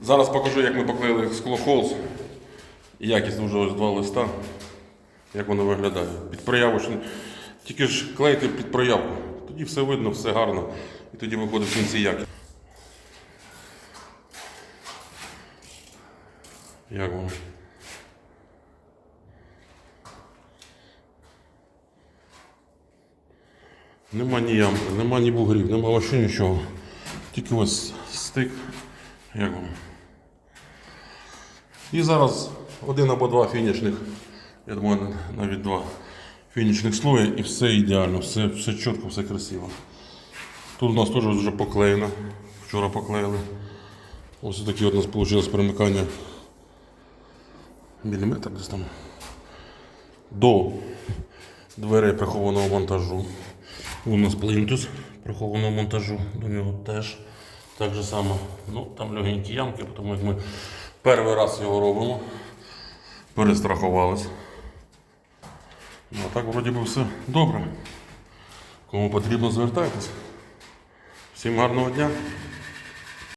Зараз покажу, як ми поклеїли скло холст. І якість вже ось два листа. Як воно виглядає. Під прояву ж тільки ж клеїти під проявку. Тоді все видно, все гарно. І тоді виходить в кінці якість. Як воно? Нема ні ямки, нема ні бугрів, нема вообще нічого. Тільки ось стик. Як? І зараз один або два фінішних, я думаю, навіть два фінішних слоя і все ідеально, все, все чітко, все красиво. Тут у нас теж вже поклеєно. Вчора поклеїли. Ось таке у нас вийшло примикання міліметр десь там до дверей прихованого монтажу. У нас плинтус прихованого монтажу, до нього теж так же само. Ну, там легенькі ямки, тому як ми перший раз його робимо. Перестрахувались. Ну, а так вроді би все добре. Кому потрібно, звертайтесь. Всім гарного дня.